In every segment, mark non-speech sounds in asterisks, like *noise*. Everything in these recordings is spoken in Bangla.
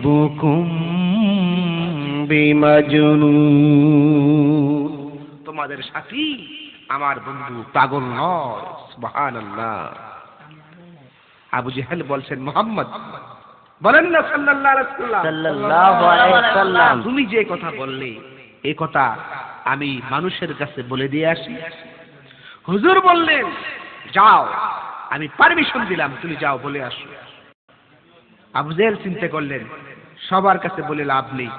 সাহিবুকুম বিমাজনুন। তোমাদের সাথী আমার বন্ধু পাগল নয় সুবহানাল্লাহ। আবু জেহেল বলছেন মোহাম্মদ বলেন না সাল্লাল্লাহু আলাইহি সাল্লাল্লাহু আলাইহি ওয়াসাল্লাম তুমি যে কথা বললে এই কথা আমি মানুষের কাছে বলে দিয়ে আসি। হুজুর বললেন যাও আমি পারমিশন দিলাম তুমি যাও বলে আসো। আবু জেহেল চিন্তা করলেন, সবার কাছে বলে লাভ নেই।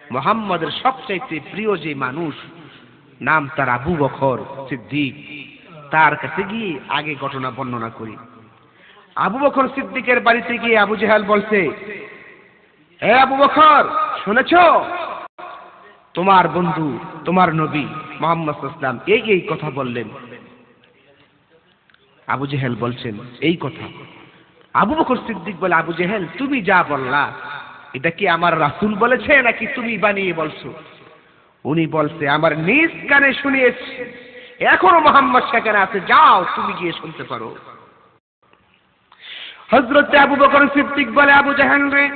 মোহাম্মদের সবচাইতে প্রিয় যে মানুষ, নাম তার আবু বখর সিদ্দিক। তার কাছে গিয়ে আগে ঘটনা বর্ণনা করি। আবু বখর সিদ্দিকের বাড়িতে গিয়ে আবু জেহাল বলছে হে আবু বখর শুনেছ? তোমার বন্ধু, তোমার নবী মোহাম্মদ ইসলাম এই এই কথা বললেন। আবু জেহেল বলছেন, এই কথা আবু বকর সিদ্দিক বলে, আবু জেহেল, তুমি যা বললা, এটা কি আমার রাসূল বলেছে নাকি তুমি বানিয়ে বলছো? উনি বলছে, আমার নিজ কানে শুনিয়েছি। এখনও মোহাম্মদ সেখানে আছে, যাও, তুমি গিয়ে শুনতে পারো। হজরত আবু বকর সিদ্দিক বলে, আবু জাহান রে,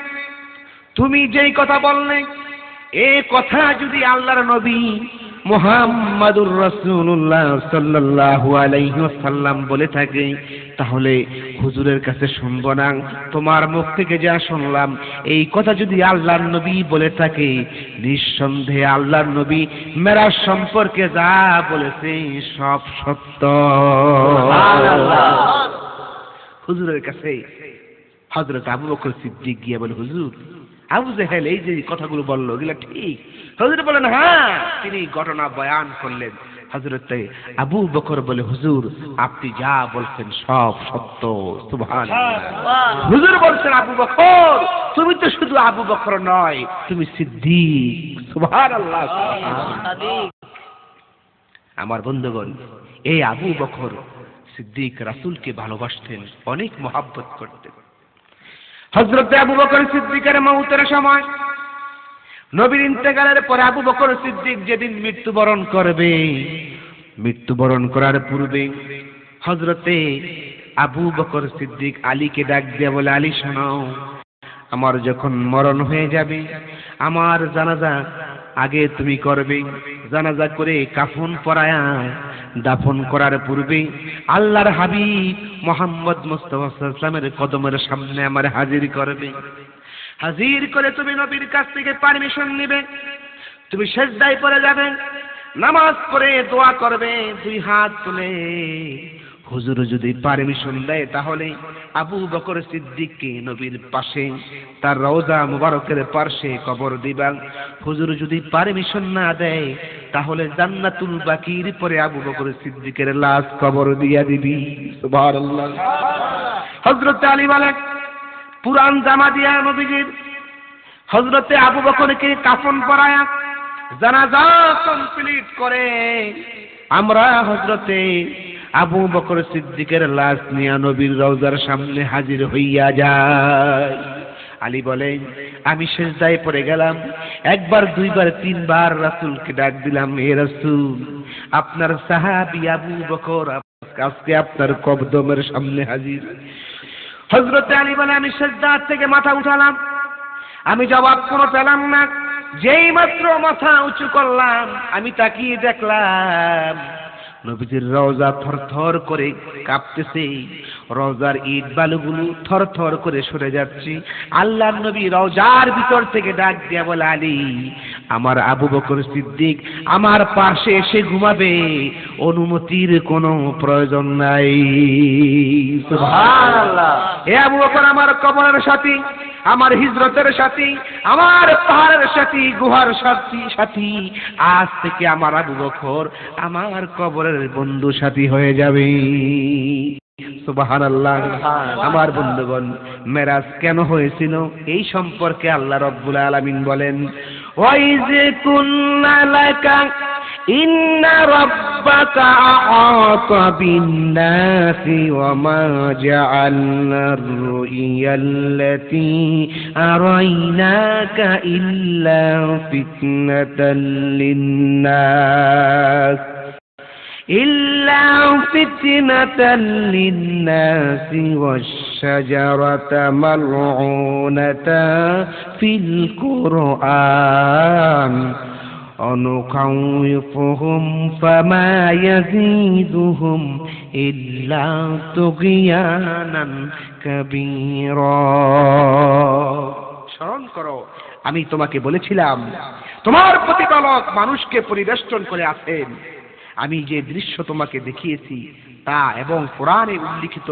তুমি যেই কথা বললে, এ কথা যদি আল্লাহর নবী মুহাম্মাদুর রাসূলুল্লাহ সাল্লাল্লাহু আলাইহি ওয়াসাল্লাম বলে থাকে তাহলে হুজুরের কাছে শুনব না তোমার মুখ থেকে যা শুনলাম এই কথা যদি আল্লাহর নবী বলে থাকে নিঃসন্দেহে আল্লাহর নবী মেরাজ সম্পর্কে যা বলেছে সব সত্য। হুজুরের কাছে হজরত আবু বকর সিদ্দিক গিয়ে বলে হুজুর আবু জেহেল এই যে কথাগুলো বলল এগুলো ঠিক। হুজুর বলেন হ্যাঁ। তিনি ঘটনা বয়ান করলেন। হজরত আবু বকর বলে হুজুর আপনি যা বলছেন সব সত্য। সুবহান হুজুর বলছেন আবু বকর তুমি তো শুধু আবু বকর নয় তুমি সিদ্দিক। আল্লাহ আমার বন্ধুগণ এই আবু বকর সিদ্দিক রাসুলকে ভালোবাসতেন অনেক মহাব্বত করতেন। হজরত আবু বকর সিদ্দিকের মৌতের সময় নবীর ইন্তেকালের পরে আবু বকর সিদ্দিক যেদিন মৃত্যুবরণ করবে, মৃত্যুবরণ করার পূর্বে হজরতে আবু বকর সিদ্দিক আলীকে ডাক দিয়ে বলে, আলী শোনাও, আমার যখন মরণ হয়ে যাবে, আমার জানাজা আগে তুমি করবে। জানাজা করে কাফন পরায়া, দাফন করার পূর্বে আল্লাহর হাবিব মোহাম্মদ মুস্তফামের কদমের সামনে আমার হাজির করবে। হাজির করে তুমি নবীর কাছ থেকে পারমিশন নিবে। তুমি সেজদায় পড়ে যাবে, নামাজ পড়ে দোয়া করবে, দুই হাত তুলে হুজুর যদি পারমিশন দেয় তাহলে আবু বকর সিদ্দিককে নবীর পাশে, তার রওজা মুবারকের পার্শ্বে কবর দিবা। হুজুর যদি পারমিশন না দেয়, তাহলে জান্নাতুল বাকির পরে আবু বকর সিদ্দিকের লাশ কবর দিয়া দিবি। সুবহানাল্লাহ। হযরত আলী বলেন পুরান জামা দিয়া নবীজির হযরতে আবু বকরকে কাফন পরায়া জানাজা কমপ্লিট করে আমরা হযরতে আবু বকর সিদ্দিকের লাশ নিয়ে নবীর রওজার সামনে হাজির হইয়া যায়। আলী বলেন, আমি সেজদায় পড়ে গেলাম। একবার, দুইবার, তিনবার রাসূলকে ডাক দিলাম, হে রাসূল, আপনার সাহাবী আবু বকর আজকে আপনার কবদমের সামনে হাজির। হজরত আলী বলে, আমি সেজদার থেকে মাথা উঠালাম। আমি জবাব কোনো পেলাম না। যেই মাত্র মাথা উঁচু করলাম, আমি তাকিয়ে দেখলাম নবীজির রওজা থরথর করে কাঁপতেছে। রওজার ইট বালুগুলো থরথর করে সরে যাচ্ছে। আল্লাহ নবী রওজার ভিতর থেকে ডাক দিয়া বলে, আলী, আমার আবু বকর সিদ্দিক আমার পাশে এসে ঘুমাবে। অনুমতির কোনো প্রয়োজন নাই। এ আবু বকর আমার কবরের সাথী। আমার হিজরতের সাথী, আমার পাহাড়ের সাথী, গুহার সাথী সাথী, আজ থেকে আমার আবু বকর আমার কবরের বন্ধু সাথী হয়ে যাবে। আমার বন্ধুগণ, মেরাজ কেন হয়েছিল? এই সম্পর্কে আল্লাহ রব্বুল আলামিন বলেন, ওয়াইজ কুন্না লাকা إن ربك أحاط بالناس وما جعلنا الرؤيا التي أريناك إلا فتنة للناس إلا فتنة للناس والشجرة ملعونة في القرآن ونخوفهم فما يزيدهم إلا طغيانا كبيرا স্মরণ করো আমি তোমাকে বলেছিলাম তোমার প্রতিপালক মানুষকে পরিবেষ্টন করে আছেন আমি যে দৃশ্য তোমাকে দেখিয়েছি তা এবং কোরআনে উল্লিখিত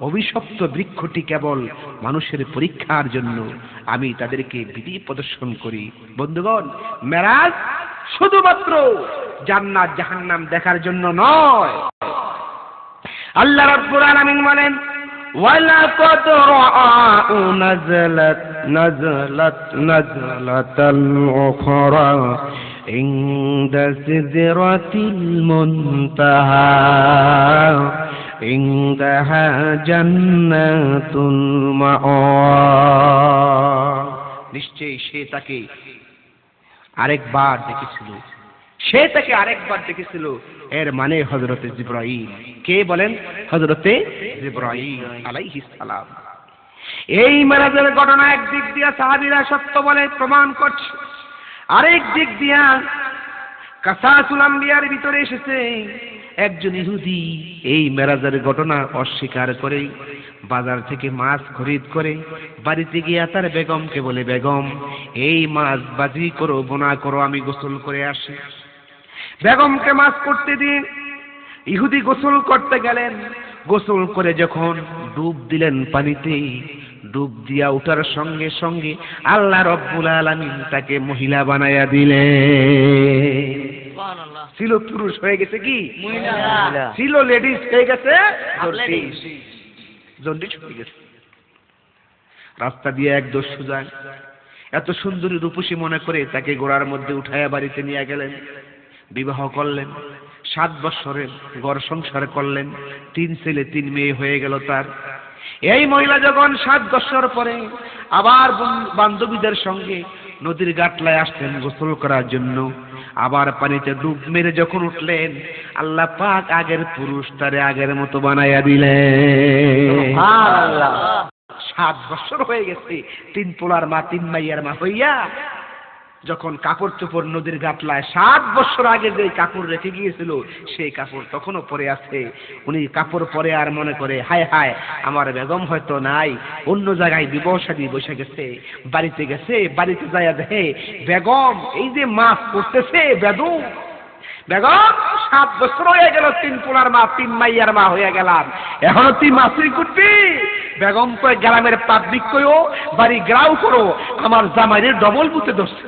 অভিশপ্ত বৃক্ষটি কেবল মানুষের পরীক্ষার জন্য আমি তাদেরকে বিধি প্রদর্শন করি বন্ধুগণ মেরাজ শুধুমাত্র জান্নাত জাহান্নাম দেখার জন্য নয় আল্লাহ রাব্বুল আলামিন বলেন ولقد رآه نزلت نزلت نزلة أخرى عند سدرة المنتهى عندها جنات المأوى নিশ্চয়ই সে তাকে আরেকবার দেখেছিল। সে তাকে আরেকবার দেখেছিল। এর মানে হজরতে জিব্রাহিম কে বলেন? হজরতে জিব্রাহিম আলাইহিস সালাম। এই মেরাজের ঘটনা একদিক দিয়া সাহাবিরা সত্য বলে প্রমাণ করছে। আরেক দিক দিয়া কাসাসুল আম্বিয়ার ভিতরে এসেছে। একজন ইহুদি এই মেরাজের ঘটনা অস্বীকার করে, বাজার থেকে মাছ খরিদ করে, বাড়িতে গিয়া তার বেগমকে বলে, বেগম, এই মাছ বাজি করো, বোনা করো, আমি গোসল করে আসি। বেগমকে মাছ করতে দিন, ইহুদি গোসল করতে গেলেন। গোসল করে যখন ডুব দিলেন পানিতে, ডুব দিয়া উঠার সঙ্গে সঙ্গে আল্লাহ রব্বুল আলামিন তাকে মহিলা বানায়া দিলেন। ছিল পুরুষ হয়ে গেছে কি? মহিলা। ছিল লেডিস হয়ে গেছে. জন্ডিস। হয়ে গেছে। রাস্তা দিয়ে এক দস্যু যায়। এত সুন্দরী রূপসী মনে করে তাকে গোড়ার মধ্যে উঠাইয়া বাড়িতে নিয়ে গেলেন। বিবাহ করলেন। সাত বৎসরের গড় সংসার করলেন। তিন ছেলে তিন মেয়ে হয়ে গেল তার। এই মহিলা যখন সাত বৎসর পরে আবার বন- বান্ধবীদের সঙ্গে নদীর গাটলায় আসতেন গোসল করার জন্য। আবার পানিতে ডুব মেরে যখন উঠলেন আল্লাহ পাক আগের পুরুষ তারে আগের মতো বানাইয়া দিলেন। সাত বছর হয়ে গেছে তিন পোলার মা তিন মাইয়ার মা হইয়া যখন কাপড় চোপড় নদীর গাটলায় সাত বছর আগে যে কাপড় রেখে গিয়েছিল, সেই কাপড় তখনও পরে আছে। উনি কাপড় পরে আর মনে করে, হায় হায়, আমার বেগম হয়তো নাই, অন্য জায়গায় বিবাহ শাদী বসে গেছে, বাড়িতে গেছে, বাড়িতে যাইয়া দেখে, বেগম, এই যে মাছ করতেছে বেদু বেগম, সাত বছর হয়ে গেল, তিন পোলার মা, তিন মাইয়ার মা হয়ে গেলাম। এখনও তুই মাছই করবি? বেগম কয় গ্রামের পাবলিক কয়ও বাড়ি গ্রাউ করো, আমার জামাইয়ের ডবল বুতে ধরছে।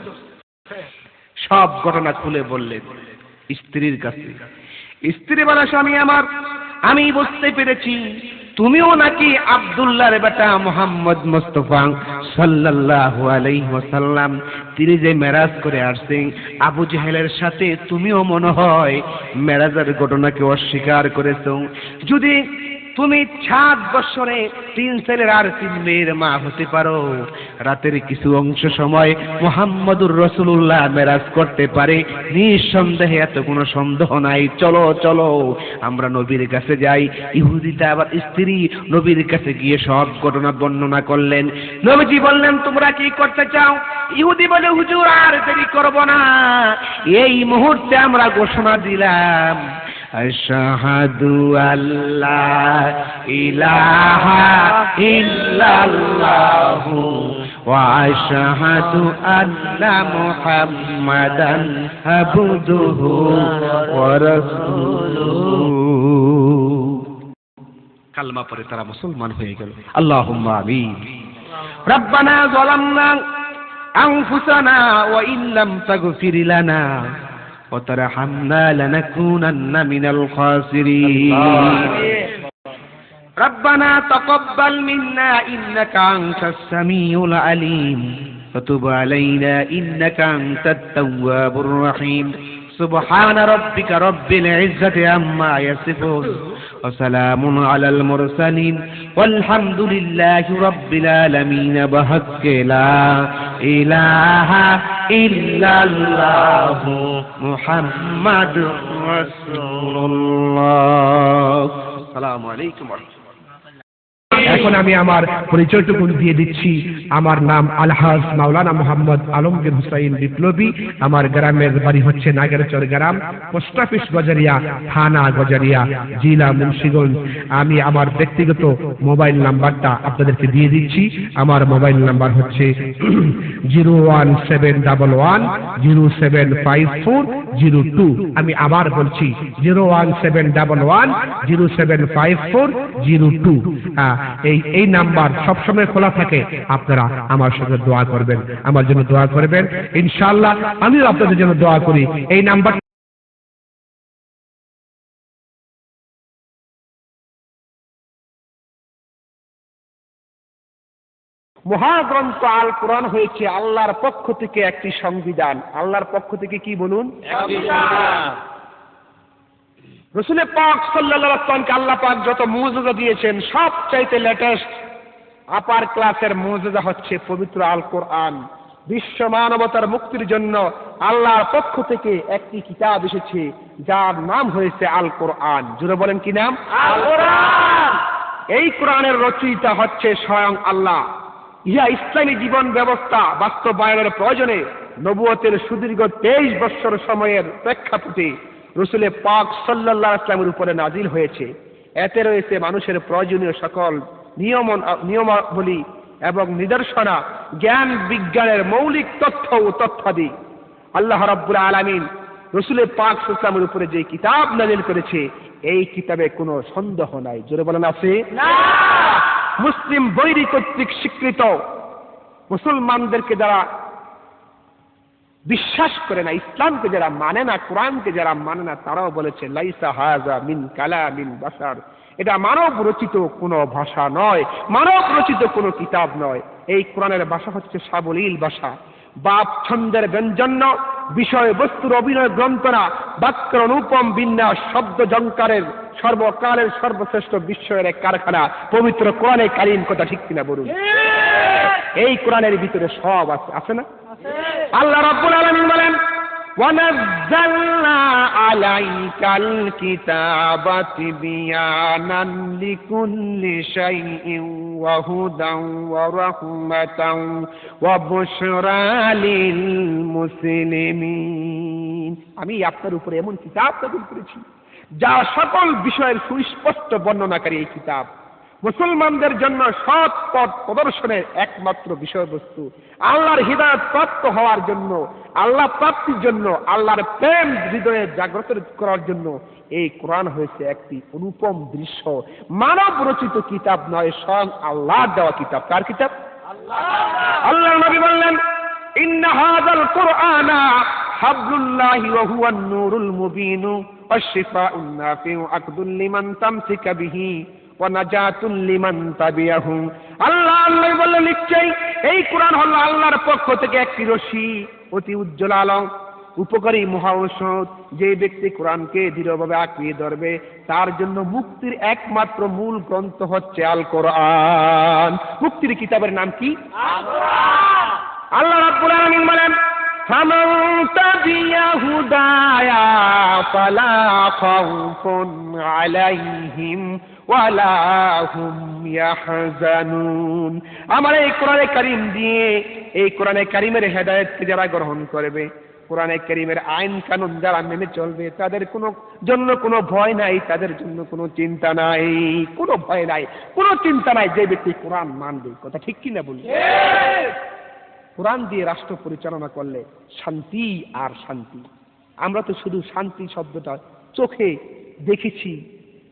সব ঘটনা খুলে বললেন স্ত্রীর কাছে, স্ত্রী বলে স্বামী আমার, আমি বুঝতে পেরেছি, তুমিও নাকি আব্দুল্লাহর বেটা মোহাম্মদ মুস্তফা সাল্লাল্লাহু আলাইহি ওয়াসাল্লাম। তিনি যে মেরাজ করে আসছেন, আবু জেহেলের সাথে তুমিও মনে হয় মেরাজের ঘটনাকে অস্বীকার করেছ। যদি তুমি সাত বছরে তিন ছেলের আর তিন মেয়ের মা হতে পারো। রাতের কিছু অংশ সময় মোহাম্মদুর রসুল্লাহ মেরাজ করতে পারে। নিঃসন্দেহে এত কোনো সন্দেহ নাই। চলো চলো, আমরা নবীর কাছে যাই। ইহুদিটা আবার স্ত্রী নবীর কাছে গিয়ে সব ঘটনা বর্ণনা করলেন। নবীজি বললেন, তোমরা কি করতে চাও? ইহুদি বলে, হুজুর, আর দেরি করব না। এই মুহূর্তে আমরা ঘোষণা দিলাম أشهد أن لا إله إلا الله وأشهد أن محمدا عبده ورسوله কালমা পরে তারা মুসলমান হয়ে গেল আল্লাহুম্মা আমিন ربنا ظلمنا أنفسنا وإن لم تغفر لنا وترحمنا لنكونن من الخاسرين. ربنا تقبل منا إنك أنت السميع العليم. وتب علينا إنك أنت التواب الرحيم. سبحان ربك رب العزة عما يصفون. وسلام على المرسلين والحمد لله رب العالمين بحق لا إله إلا الله محمد رسول الله. السلام عليكم ورحمة الله. এখন আমি আমার পরিচয়টুকু দিয়ে দিচ্ছি। আমার নাম আলহাজ মাওলানা মোহাম্মদ আলমগীর হুসাইন বিপ্লবী। আমার গ্রামের বাড়ি হচ্ছে নাগেরচর গ্রাম, পোস্ট অফিস গজারিয়া, থানা গজারিয়া, জেলা মুন্সিগঞ্জ। আমি আমার ব্যক্তিগত মোবাইল নাম্বারটা আপনাদেরকে দিয়ে দিচ্ছি। আমার মোবাইল নাম্বার হচ্ছে *clears throat* zero one seven double one, zero seven five four, zero two. আমি আবার বলছি, zero one seven double one, zero seven five four, zero two. এই এই নাম্বার সবসময় খোলা থাকে। আপনারা আমার সঙ্গে দোয়া করবেন। আমার জন্য দোয়া করবেন। ইনশাআল্লাহ আমিও আপনাদের জন্য দোয়া করি। এই নাম্বার মহাগ্রন্থ আল কোরআন হয়েছে আল্লাহর পক্ষ থেকে একটি সংবিধান। আল্লাহর পক্ষ থেকে কি বলুন? রসুলের পাক সাল্লাহামকে আল্লাহ পাক যত মৌজুদা দিয়েছেন সব চাইতে লেটেস্ট আপার ক্লাসের মৌজুদা হচ্ছে পবিত্র আল কোরআন বিশ্ব মানবতার মুক্তির জন্য আল্লাহর পক্ষ থেকে একটি কিতাব এসেছে যার নাম হয়েছে আল কোরআন জুড়ে বলেন কি নাম? আল এই কোরআনের রচয়িতা হচ্ছে স্বয়ং আল্লাহ। ইহা ইসলামী জীবন ব্যবস্থা বাস্তবায়নের প্রয়োজনে নবুয়তের সুদীর্ঘ তেইশ বৎসর সময়ের প্রেক্ষাপটে রসুলে পাক সাল্লাল্লাহ ইসলামের উপরে নাজিল হয়েছে। এতে রয়েছে মানুষের প্রয়োজনীয় সকল নিয়ম নিয়মাবলী এবং নিদর্শনা জ্ঞান বিজ্ঞানের মৌলিক তথ্য ও তথ্যাদি। আল্লাহ রাব্বুল আলামিন রসুলের পাক ইসলামের উপরে যে কিতাব নাজিল করেছে এই কিতাবে কোনো সন্দেহ নাই। জোরে বলেন আছে? মুসলিম বৈরী কর্তৃক স্বীকৃত। মুসলমানদেরকে যারা বিশ্বাস করে না ইসলামকে যারা মানে না কোরআনকে যারা মানে না তারাও বলেছে লাইসা হাজা মিন কালা মিন বাসার এটা মানব রচিত কোনো ভাষা নয় মানব রচিত কোনো কিতাব নয়। এই কোরআনের ভাষা হচ্ছে সাবলীল ভাষা। বাপ ছন্দের ব্যঞ্জন্য বিষয়বস্তুর অভিনয় গ্রন্থনা বাক্য অনুপম বিন্যাস শব্দ জঙ্কারের সর্বকালের সর্বশ্রেষ্ঠ বিশ্বের এক কারখানা পবিত্র কোরআনে কালীন কথা ঠিক কিনা বলুন? এই কোরআনের ভিতরে সব আছে আছে না? আল্লাহ রাব্বুল ونزلنا عليك الكتاب تبيانا لكل شيء وهدى ورحمة وبشرى للمسلمين আমি আপনার উপরে এমন কিতাব নাযিল করেছি যা সকল বিষয়ের সুস্পষ্ট বর্ণনাকারী এই কিতাব মুসলমানদের জন্য সৎ পথ প্রদর্শনের একমাত্র বিষয়বস্তু। আল্লাহর হৃদয় প্রাপ্ত হওয়ার জন্য আল্লাহ প্রাপ্তির জন্য, আল্লাহর প্রেম হৃদয়ে জাগ্রত করার জন্য এই কোরআন হয়েছে একটি অনুপম দৃশ্য। মানব রচিত কিতাব নয়, স্বয়ং আল্লাহ দেওয়া কিতাব। কার কিতাব? আল্লাহ নবী বললেন কোরআনা হাবলুল্লাহি ওয়া মুবিন ওয়াশ শিফাউন আকদুল লিমান তামসিকা বিহি। আল্লাহ আল্লাহ বললেন নিশ্চয়ই এই কোরআন হলো আল্লাহর পক্ষ থেকে একটি রশি অতি উজ্জ্বল আলম উপকারী মহা ঔষধ। যে ব্যক্তি কোরআনকে দৃঢ়ভাবে আঁকড়িয়ে ধরবে তার জন্য মুক্তির একমাত্র মূল গ্রন্থ হচ্ছে আল কোরআন মুক্তির কিতাবের নাম কি? আল্লাহ রাব্বুল আলামিন বলেন فمن تبع هدايا فلا خوف عليهم ولا هم يحزنون আমার এই কোরআনে কারিম দিয়ে এই কোরআনে কারিমের হেদায়েতকে যারা গ্রহণ করবে কোরআনে কারিমের আইন কানুন যারা মেনে চলবে তাদের কোনো জন্য কোনো ভয় নাই তাদের জন্য কোনো চিন্তা নাই কোনো ভয় নাই কোনো চিন্তা নাই যে ব্যক্তি কোরআন মানবে কথা ঠিক কিনা বলি কোরআন দিয়ে রাষ্ট্র পরিচালনা করলে শান্তি আর শান্তি। আমরা তো শুধু শান্তি শব্দটা চোখে দেখেছি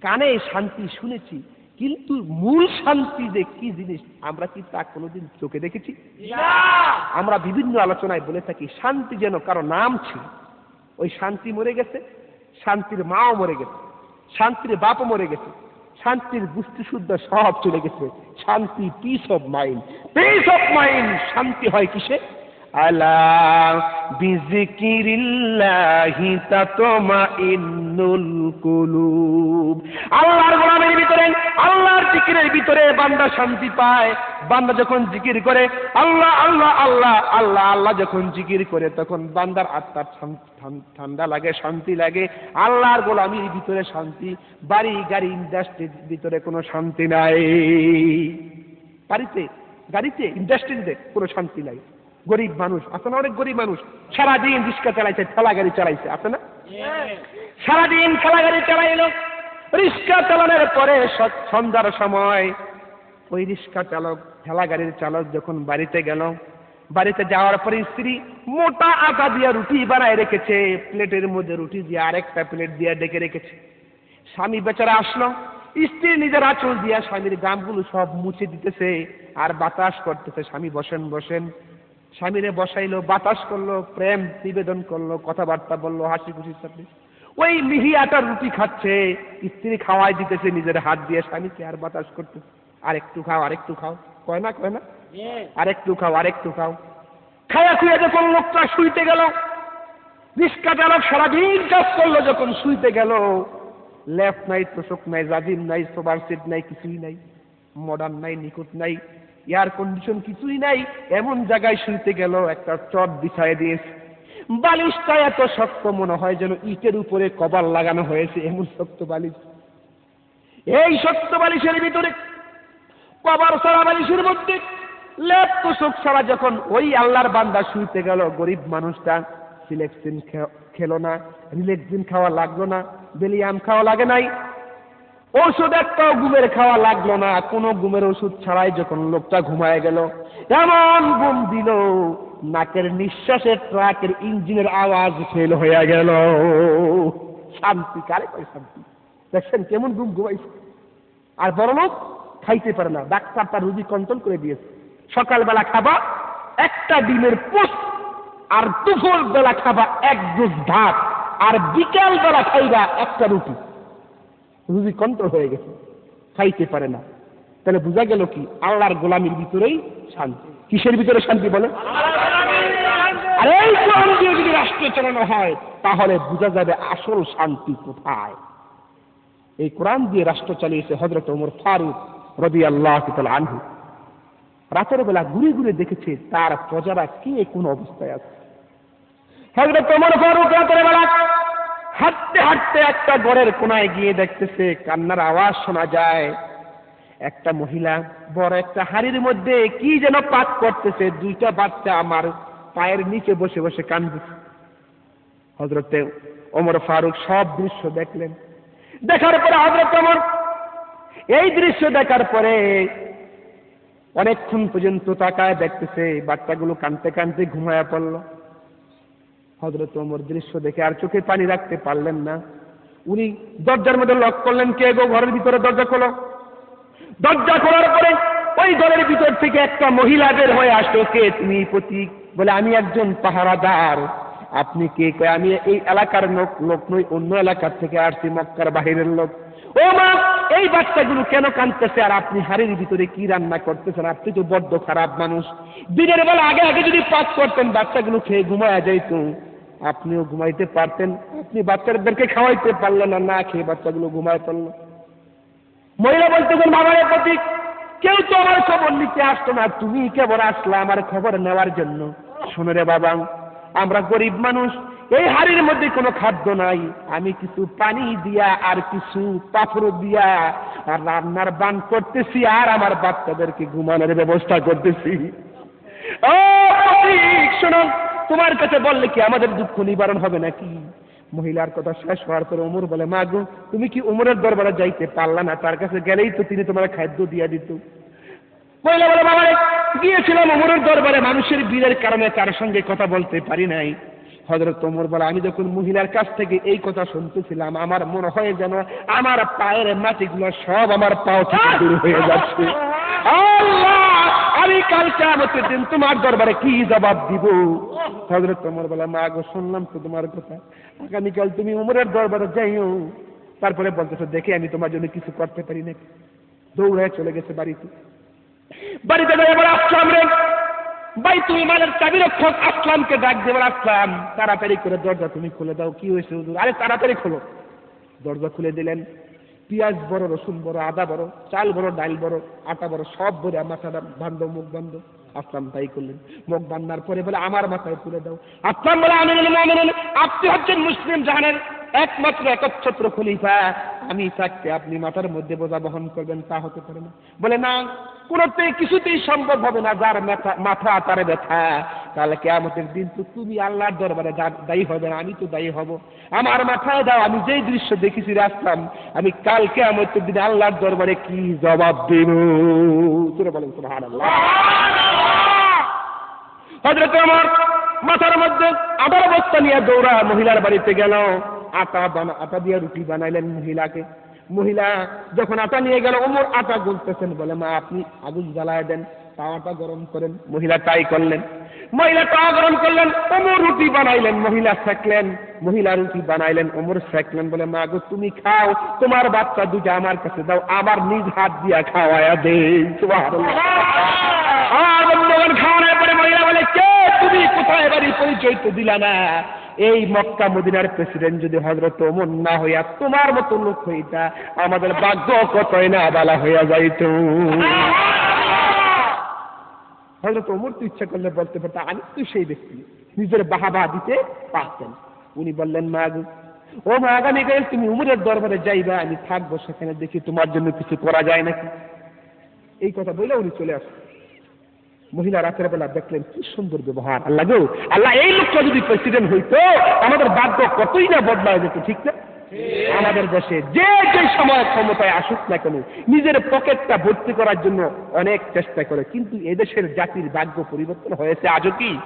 কানে শান্তি শুনেছি কিন্তু মূল শান্তি যে কি জিনিস আমরা কি তা কোনোদিন চোখে দেখেছি? আমরা বিভিন্ন আলোচনায় বলে থাকি শান্তি যেন কারও নাম ছিল ওই শান্তি মরে গেছে শান্তির মাও মরে গেছে শান্তির বাপও মরে গেছে। শান্তির বুদ্ধি শুদ্ধ সব চলে গেছে। শান্তি peace of mind peace of mind শান্তি হয় কিসে? আলা বিজিকিরিল্লাহি তাতমাইন্নুল কুলুব। আল্লাহর গোলামের ভিতরে, আল্লাহর জিকিরের ভিতরে বান্দা শান্তি পায়। বান্দা যখন জিকির করে, আল্লাহ আল্লাহ আল্লাহ আল্লাহ আল্লাহ যখন জিকির করে, তখন বান্দার আত্মার ঠান- ঠান- ঠান্ডা লাগে, শান্তি লাগে। আল্লাহর গোলামির ভিতরে শান্তি, বাড়ি, গাড়ি, ইন্ডাস্ট্রির ভিতরে কোনো শান্তি নাই। বাড়িতে, গাড়িতে, ইন্ডাস্ট্রিতে কোনো শান্তি নাই। গরিব মানুষ, আছে না অনেক গরিব মানুষ? সারাদিন রিক্সা চালাইছে, ঠেলা গাড়ি চালাইছে, আছে না? সারাদিন ঠেলা গাড়ি চালাইলো, রিক্সা চালানোর পরে সন্ধ্যার সময় ওই রিক্সা চালক, ঠেলা গাড়ির চালক যখন বাড়িতে গেল, বাড়িতে যাওয়ার পরে স্ত্রী মোটা আটা দিয়ে রুটি বানায় রেখেছে, প্লেটের মধ্যে রুটি দিয়ে আরেকটা প্লেট দিয়ে ডেকে রেখেছে। স্বামী বেচারা আসলো, স্ত্রী নিজের আঁচল দিয়া স্বামীর গামগুলো সব মুছে দিতেছে, আর বাতাস করতেছে, স্বামী বসেন বসেন স্বামীরে বসাইলো বাতাস করল প্রেম নিবেদন করল কথাবার্তা বলল হাসি খুশির সাথে। ওই মিহি আটার রুটি খাচ্ছে স্ত্রী খাওয়াই দিতেছে নিজের হাত দিয়ে স্বামীকে আর বাতাস করতেছে আর একটু খাও আর একটু খাও। কয় না কয় না? আরেকটু খাও আরেকটু খাও। খায়া খুঁয়ে যখন লোকটা শুইতে গেল রিক্সা চালক সারাদিন কাজ করল যখন শুইতে গেল লেফট নাই তোষক নাই জাজিম নাই সোবার সেট নাই কিছুই নাই মডার্ন নাই নিকুট নাই। এয়ার কন্ডিশন কিছুই নাই, এমন জায়গায় শুইতে গেল, একটা চট বিছায় দিয়েছে। বালিশটা এত শক্ত, মনে হয় যেন ইটের উপরে কভার লাগানো হয়েছে, এমন শক্ত বালিশ। এই শক্ত বালিশের ভিতরে কভার সারা বালিশের মধ্যে লেপ তোষক ছাড়া যখন ওই আল্লাহর বান্দা শুইতে গেল, গরিব মানুষটা সিলেকশন খেলো না রিলেক্সিন খাওয়া লাগল না বেলিয়াম খাওয়া লাগে নাই। ওষুধ একটাও ঘুমের খাওয়া লাগল না। কোনো ঘুমের ওষুধ ছাড়াই যখন লোকটা ঘুমায় গেল, এমন ঘুম দিল, নাকের নিঃশ্বাসের ট্রাকের ইঞ্জিনের আওয়াজ ফেল হয়ে গেল। শান্তি, কারে কয় শান্তি? দেখছেন কেমন ঘুম ঘুমাইছে। আর বড় লোক খাইতে পারে না। ডাক্তার তার রুগী কন্ট্রোল করে দিয়েছে। সকালবেলা খাবা, একটা ডিমের পোস্ট আর দুপুর বেলা খাবা এক দুধ ভাত, আর বিকাল বেলা খাইবা একটা রুটি। রুগী কন্ট্রোল হয়ে গেছে। খাইতে পারে না। তাহলে বোঝা গেল কি, আল্লাহর গোলামির ভিতরেই শান্তি। কিসের ভিতরে শান্তি বলে? আর এই যদি রাষ্ট্র চালানো হয়, তাহলে বোঝা যাবে আসল শান্তি কোথায়। এই কোরআন দিয়ে রাষ্ট্র চালিয়েছে হজরত ওমর ফারুক রবি আল্লাহ আনহু। রাতের বেলা ঘুরে ঘুরে দেখেছে তার প্রজারা কে কোন অবস্থায় আছে। হজরত ওমর ফারুক রাতের বেলা হাঁটতে হাঁটতে একটা গড়ের কোনায় গিয়ে দেখতেছে, কান্নার আওয়াজ শোনা যায়। একটা মহিলা বড় একটা হাড়ির মধ্যে কি যেন পাক করতেছে, দুইটা বাচ্চা আমার পায়ের নিচে বসে বসে কান্দছে হজরতে ওমর ফারুক সব দৃশ্য দেখলেন। দেখার পরে হজরত ওমর, এই দৃশ্য দেখার পরে অনেকক্ষণ পর্যন্ত তাকায় দেখতেছে, বাচ্চাগুলো কানতে কানতে ঘুমায়া পড়ল। হজরত ওমর দৃশ্য দেখে আর চোখে পানি রাখতে পারলেন না। উনি দরজার মধ্যে লক করলেন, কে গো ঘরের ভিতরে দরজা খোলো? দরজা খোলার পরে ওই ঘরের ভিতর থেকে একটা মহিলা বের হয়ে আসলো, কে তুমি প্রতীক? বলে, আমি একজন পাহারাদার। আপনি কে? কয়, আমি এই এলাকার লোক লোক নই, অন্য এলাকার থেকে আসছি, মক্কার বাহিরের লোক। ও মা, এই বাচ্চাগুলো কেন কাঁদতেছে? আর আপনি হাড়ির ভিতরে কি রান্না করতেছেন? আপনি তো বড্ড খারাপ মানুষ। দিনের বেলা আগে আগে যদি পাস করতেন, বাচ্চাগুলো খেয়ে ঘুমায়া যাইত। আপনিও ঘুমাইতে পারতেন, আপনি বাচ্চাদেরকে খাওয়াইতে পারলেন না না খেয়ে বাচ্চাগুলো ঘুমায় পড়ল। মহিলা বলতে বলতেছেন বাবার প্রতীক, কেউ তো আমার খবর নিতে আসতো না, তুমি কেবল আসলে আমার খবর নেওয়ার জন্য। শোনো রে বাবা, আমরা গরিব মানুষ, এই হাড়ির মধ্যে কোনো খাদ্য নাই। আমি কিছু পানি দিয়া আর কিছু পাথর দিয়া আর রান্নার বান করতেছি আর আমার বাচ্চাদেরকে ঘুমানোর ব্যবস্থা করতেছি। ও শোনো। তোমার কাছে বললে কি আমাদের দুঃখ নিবারণ হবে নাকি? মহিলার কথা শেষ হওয়ার পরে ওমর বলে, মা গো, তুমি কি উমরের দরবারে যাইতে পারলা না? তার কাছে গেলেই তো তিনি তোমার খাদ্য দিয়া দিত। মহিলা বলে বাবা গিয়েছিলাম ওমরের দরবারে, মানুষের বীরের কারণে তার সঙ্গে কথা বলতে পারি নাই। হজরত ওমর বলে, আমি যখন মহিলার কাছ থেকে এই কথা শুনতেছিলাম, আমার মনে হয় যেন আমার পায়ের মাটিগুলো সব আমার পাও থেকে দূর হয়ে যাচ্ছে। আল্লাহ, আমি কাল কেমতের দিন তোমার দরবারে কি জবাব দিব? হজরত ওমর বলে, মা গো, শুনলাম তো তোমার কথা। আগামীকাল তুমি উমরের দরবারে যাইও। তারপরে বলতেছো, দেখে আমি তোমার জন্য কিছু করতে পারি নাকি? দৌড়ে চলে গেছে বাড়িতে। বাড়িতে এবার আসলাম রে। বাইতুল মালের চাবি রক্ষক আসলামকে ডাক দেবার আসলাম। তাড়াতাড়ি করে দরজা তুমি খুলে দাও। কি হয়েছে আরে তাড়াতাড়ি খোলো। দরজা খুলে দিলেন। পেঁয়াজ বড়, রসুন বড়, আদা বড়, চাল বড়, ডাল বড়, আটা বড়, সব বড় মাথাটা বান্ধ মুখ বান্ধ আসলাম, তাই করলেন। মুখ বান্ধার পরে বলে, আমার মাথায় তুলে দাও। আসলাম বলে আমি আপনি হচ্ছেন মুসলিম জাহানের একমাত্র একচ্ছত্র খলিফা। আমি থাকতে আপনি মাথার মধ্যে বোঝা বহন করবেন, তা হতে পারে না। বলে, না, কোনোতেই, কিছুতেই সম্ভব হবে না যার মাথা তারে ব্যথা। তাহলে কে কেয়ামতের দিন তো তুমি আল্লাহর দরবারে দায়ী হবে না, আমি তো দায়ী হব। আমার মাথায় দাও, আমি যেই দৃশ্য দেখেছি রাস্তাম আমি কাল কেয়ামতের দিন আল্লাহর দরবারে কি জবাব দেব? বলেন, সুবহানাল্লাহ। হজরত আমার মাথার মধ্যে আবার বস্তা নিয়ে দৌড়া মহিলার বাড়িতে গেল। আটা বানা আটা দিয়ে রুটি বানাইলেন মহিলাকে। মহিলা যখন আটা নিয়ে গেল ওমর আটা গুলতেছেন বলে মা আপনি আগুন জ্বালায় দেন তাওয়াটা গরম করেন। মহিলা তাই করলেন। মহিলা তাওয়া গরম করলেন ওমর রুটি বানাইলেন মহিলা সেকলেন মহিলা রুটি বানাইলেন ওমর সেকলেন বলে মা গো তুমি খাও তোমার বাচ্চা দুটা আমার কাছে দাও আমার নিজ হাত দিয়া খাওয়ায়া দে সুবহানাল্লাহ। আর খাওয়ানোর পরে মহিলা তুমি কোথায় বাড়ি পরিচয় তো দিলা না? এই মক্কা মদিনার প্রেসিডেন্ট যদি হজরত ওমর না হইয়া তোমার মতো লোক হইতা, আমাদের ভাগ্য কতই না বালা হইয়া যাইত। হজরত ওমর তো ইচ্ছা করলে বলতে পারতো, আমি তো সেই ব্যক্তি, নিজের বাহাবা দিতে পারতেন। উনি বললেন, মা ও মা, আগামী আগামীকাল তুমি উমরের দরবারে যাইবা, আমি থাকব সেখানে, দেখি তোমার জন্য কিছু করা যায় নাকি? এই কথা বলে উনি চলে আসেন মহিলা রাতের বেলা দেখলেন কি সুন্দর ব্যবহার আল্লাহ গো আল্লাহ এই লোকটা যদি প্রেসিডেন্ট হইতো আমাদের ভাগ্য কতই না বদলায় যেত ঠিক না? আমাদের দেশে যে যে সময় ক্ষমতায় আসুক না কেন নিজের পকেটটা ভর্তি করার জন্য অনেক চেষ্টা করে কিন্তু এদেশের জাতির ভাগ্য পরিবর্তন হয়েছে আজও কি?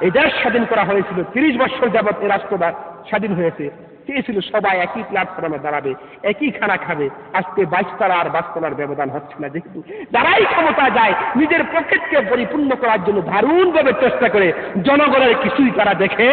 এই দেশ স্বাধীন করা হয়েছিল তিরিশ বছর যাবৎ এ রাষ্ট্রটা স্বাধীন হয়েছে। চেয়েছিল সবাই একই প্ল্যাটফর্মে দাঁড়াবে, একই খানা খাবে। আজকে বাইশ তারা আর বাস ব্যবধান হচ্ছে না। যেহেতু যারাই ক্ষমতা যায়, নিজের পকেটকে পরিপূর্ণ করার জন্য দারুণভাবে চেষ্টা করে জনগণের কিছুই তারা দেখে